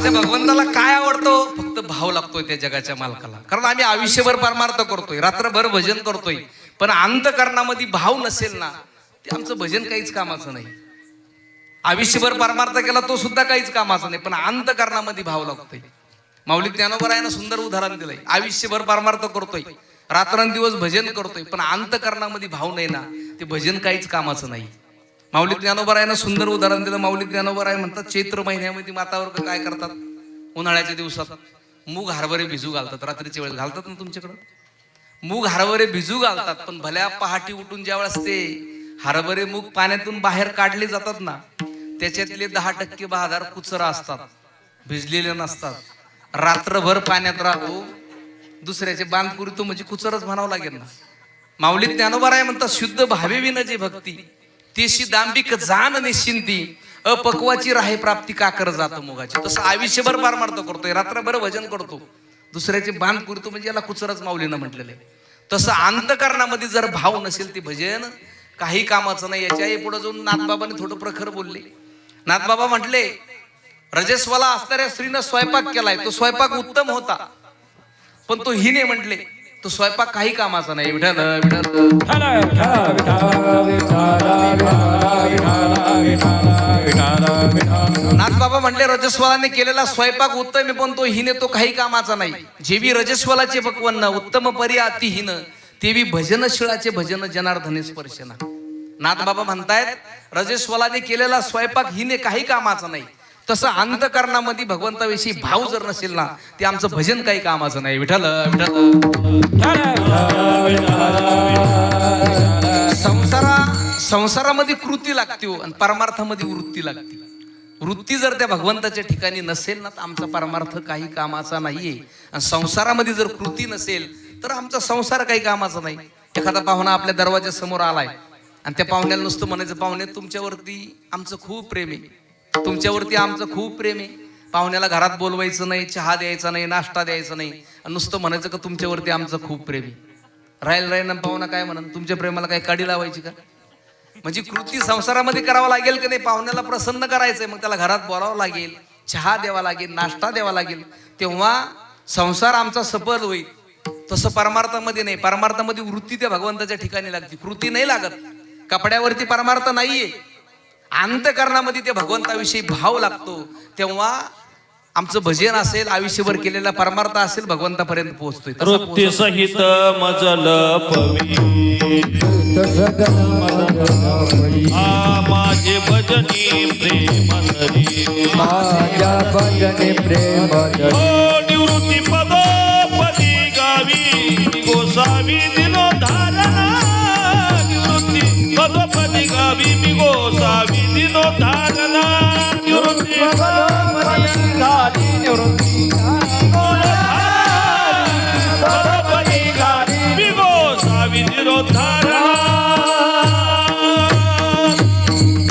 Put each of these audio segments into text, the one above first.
माझ्या भगवंताला काय आवडतो? फक्त भाव लागतोय त्या जगाच्या मालकाला. कारण आम्ही आयुष्यभर परमार्थ करतोय रात्रभर भजन करतोय. पण अंतकरणामध्ये भाव नसेल ना ते आमचं भजन काहीच कामाचं नाही. आयुष्यभर परमार्थ केला तो सुद्धा काहीच कामाचा नाही पण अंतकरणामध्ये भाव लागतोय. माऊली ना सुंदर उदाहरण दिलंय. आयुष्यभर परमार्थ करतोय रात्रंदिवस भजन करतोय पण अंतकरणामध्ये भाव नाही ना ते भजन काहीच कामाचं नाही. माऊली ना सुंदर उदाहरण दिलं. माऊली आहे म्हणतात चैत्र महिन्यामध्ये मातावर काय करतात? उन्हाळ्याच्या दिवसात मूग हरभरे भिजू घालतात. रात्रीच्या वेळेस घालतात ना तुमच्याकडं? मूग हरभरे भिजू घालतात पण भल्या पहाटी उठून ज्यावेळेस ते हरभरे मूग पाण्यातून बाहेर काढले जातात ना त्याच्यातले दहा टक्के बहादार कुचरा असतात भिजलेले नसतात. रात्रभर पाण्यात राहू दुसऱ्याचे बांध पुरतो म्हणजे कुचरच म्हणावं लागेल ना. माऊली आहे म्हणतात शुद्ध भावे विनजे भक्ती. तेशी दांबिक जाण निश्चिंती अपक्वाची राहे प्राप्ती का कर जातो मुगाची? तसं आयुष्यभर पारमार्थ करतोय रात्रभर भजन करतो. दुसऱ्याचे बांध पुरतो म्हणजे याला कुचरच माऊलीनं म्हटलेलं आहे. तसं अंतकरणामध्ये जर भाव नसेल ते भजन काही कामाचं नाही. याच्याही पुढे जाऊन नाथबाबाने थोडं प्रखर बोलले. नाथबाबा म्हटले रजस्वाला असणाऱ्या स्त्रीनं स्वयंपाक केलाय. तो स्वयंपाक उत्तम होता. पण तो हिने म्हटले तो स्वयंपाक काही कामाचा नाही. विठाल नाथबाबा म्हणले रजस्वलाने केलेला स्वयंपाक उत्तम आहे पण तो हिने तो काही कामाचा नाही. जेवी रजस्वलाचे पक्वन्न उत्तम परी अतिहीन तेवी भजनशिळाचे भजन जनार्दने स्पर्शना नाथबाबा म्हणतायत रजस्वलाने केलेला स्वयंपाक हिने काही कामाचा नाही. तसं अंतकरणामध्ये भगवंताविषयी भाव जर नसेल ना ते आमचं भजन काही कामाचं नाही. विठल विठल संसारा संसारामध्ये कृती लागते हो, आणि परमार्थामध्ये वृत्ती लागते. वृत्ती जर त्या भगवंताच्या ठिकाणी नसेल ना तर आमचा परमार्थ काही कामाचा नाहीये. आणि संसारामध्ये जर कृती नसेल तर आमचा संसार काही कामाचा नाही. एखादा पाहुणा आपल्या दरवाजा समोर आलाय आणि त्या पाहुण्याला नुसतं म्हणायचं पाहुणे तुमच्यावरती आमचं खूप प्रेम आहे. तुमच्यावरती आमचं खूप प्रेम आहे. पाहुण्याला घरात बोलवायचं नाही चहा द्यायचा नाही नाश्ता द्यायचा नाही. नुसतं म्हणायचं का तुमच्यावरती आमचं खूप प्रेम आहे. राहील राहील ना पाहुणा काय म्हणून? तुमच्या प्रेमाला काय काडी लावायची का? म्हणजे कृती संसारामध्ये करावं लागेल की नाही? पाहुण्याला प्रसन्न करायचंय मग त्याला घरात बोलावं लागेल चहा द्यावा लागेल नाश्ता द्यावा लागेल. तेव्हा संसार आमचा सफल होईल. तसं परमार्थामध्ये नाही. परमार्थामध्ये वृत्ती त्या भगवंताच्या ठिकाणी लागते. कृती नाही लागत. कपड्यावरती परमार्थ नाहीये. अंतकरणामध्ये त्या भगवंताविषयी भाव लागतो. तेव्हा आमचं भजन असेल आयुष्यभर केलेला परमार्थ असेल भगवंतापर्यंत पोहोचतोय. वृत्ती सहित मजल माझे भजनी प्रेम माझ्या भजने प्रेम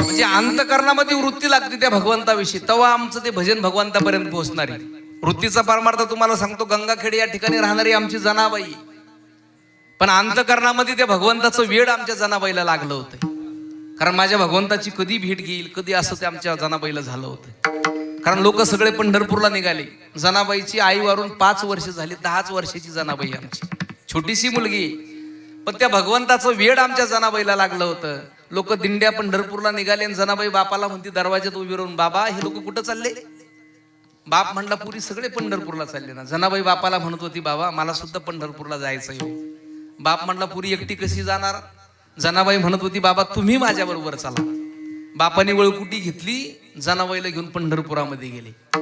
म्हणजे अंतकरणामध्ये वृत्ती लागते त्या भगवंताविषयी. तेव्हा आमचं ते भजन भगवंतापर्यंत पोहोचणार आहे. वृत्तीचा परमार्थ तुम्हाला सांगतो गंगाखेड या ठिकाणी राहणारी आमची जनाबाई. पण अंतकरणामध्ये त्या भगवंताचं वेळ आमच्या जनाबाईला लागलं होतं. कारण माझ्या भगवंताची कधी भेट घेईल कधी असं ते आमच्या जनाबाईला झालं होतं. कारण लोक सगळे पंढरपूरला निघाले. जनाबाईची आई वारून पाच वर्ष झाली दहाच वर्षाची जनाबाई आमची. छोटीशी मुलगी. पण त्या भगवंताचं वेड आमच्या जनाबाईला लागलं होतं. लोक दिंड्या पंढरपूरला निघाले आणि जनाबाई बापाला म्हणते दरवाज्यात उभी राहून बाबा हे लोक कुठं चालले? बाप म्हणला पुरी सगळे पंढरपूरला चालले ना. जनाबाई बापाला म्हणत होती बाबा मला सुद्धा पंढरपूरला जायचं आहे बाप म्हणला पुरी एकटी कशी जाणार? जनाबाई म्हणत होती बाबा तुम्ही माझ्याबरोबर चला. बापाने वळकुटी घेतली जनाबाईला घेऊन पंढरपुरामध्ये गेले.